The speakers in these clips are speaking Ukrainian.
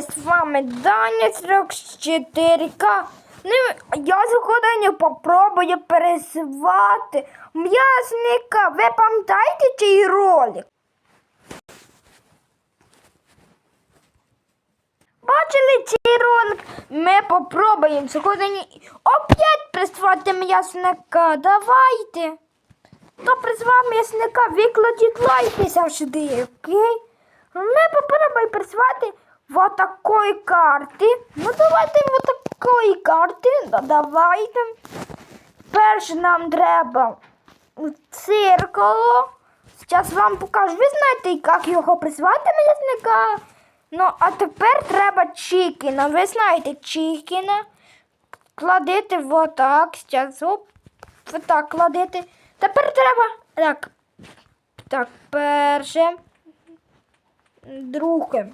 з вами Даня 44К. Ну, я сьогодні попробую пересувати м'ясника. Ви пам'ятаєте цей ролик? Бачили цей ролик? Ми попробуємо сьогодні опять присвати м'ясника. Давайте. Хто призвав м'ясника, викладіть лайк сюди, окей? Ми попробуємо присвати вот такої карти. Ну давайте вот такої карти. Да, давайте. Перше нам треба циркало. Зараз вам покажу. Ви знаєте, як його призвати м'ясника. Ну, а тепер треба чікіна. Ви знаєте чікіна. Кладете вот так. Зараз оп. Вот так кладете. Тепер треба. Так. Так, перше. Друге.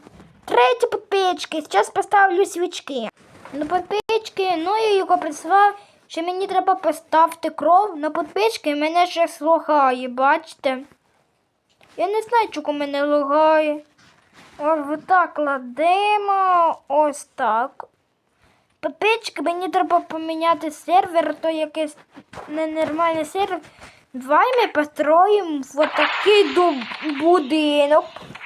Третє підпічки. Зараз поставлю свічки. На підпічки, ну я його прислав, що мені треба поставити кров на підпічки, мене ще слухає, бачите? Я не знаю, чого мене лагає. Ось отак кладемо. Ось так. Підпічки, мені треба поміняти сервер, то якийсь ненормальний сервер. Давай ми построїмо вот такий ду- будинок.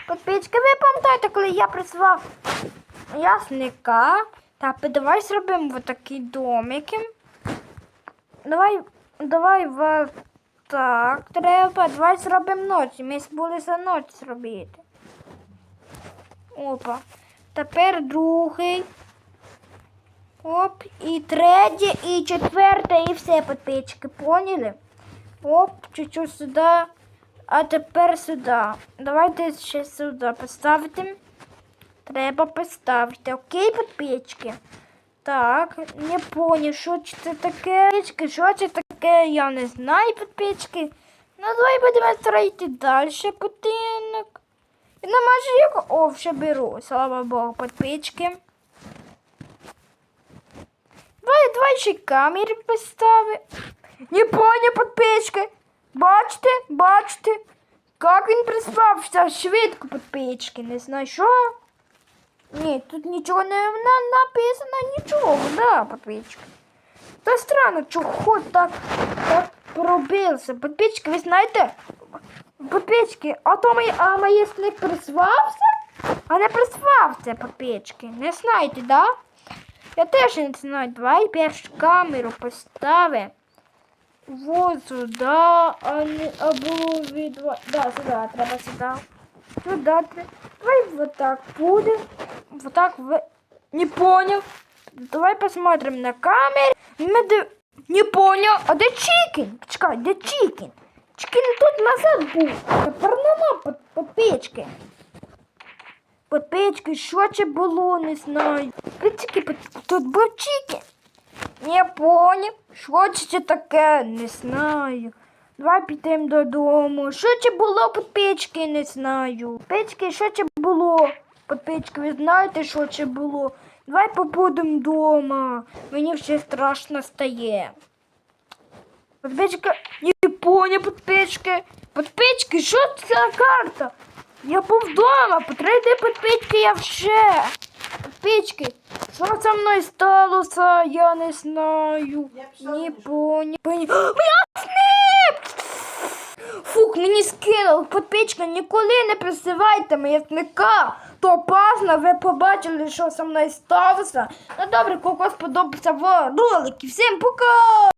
Підпічки, ви пам'ятаєте, коли я присвав ясника. Так, давай зробимо такі домики. Давай, давай вот так треба. Давай зробимо ночі. Ми були за ніч зробити. Опа. Тепер другий. Оп, і третє, і четверте, і все підпічки, поняли? Оп, чуть-чуть сюди. А тепер сюди. Давайте ще сюди поставити. Треба поставити. Окей, підпічки? Так, не понял, що це таке. Підпічки, що це таке, я не знаю, підпічки. Ну, давай будемо строїти далі будинок. І на як О, вже беру, слава Богу, підпічки. Давай, давай ще камери постави. Не понял, підпічки. Бачите, бачите, як він приспався швидко підпічки. Не знаю, що. Ні, тут нічого не на- написано, нічого, да, підпічки. Та странно, чого так, так пробився. Підпічки, ви знаєте, підпічки, а то мій, а моє сник призвався, а не призвався підпічки. Не знаєте, да? Я теж не знаю. Давай першу камеру поставимо. Вот сюда, а не а було. Да, сюда, треба сюди. Сюда треба. Давай вот так буде. Вот так в... Не понял. Давай посмотрим на камеру. Див- Не понял. А де Чікін? Чекай, де Чікін? Чікін тут назад був. Тепер нема под, под печки. Под печки, що це було, не знаю. Печки, тут був Чікін. Не поняв. Що це таке? Не знаю. Давай підемо додому. Що це було під печки, не знаю. Печки, що це було? Під печки, ви знаєте, що це було? Давай побудемо вдома. Мені вже страшно стає. Під не поняв, під печки. Що це за карта? Я був вдома, під печки, я вже. Печки. Що со мною сталося, я не знаю. Не понял. Понял. М'ясник! Фух, мені скинув підпічка, ніколи не присивайте м'ясника. То опасно, ви побачили, що со мною сталося. Ну добре, кого сподобався в ролики. Всім пока!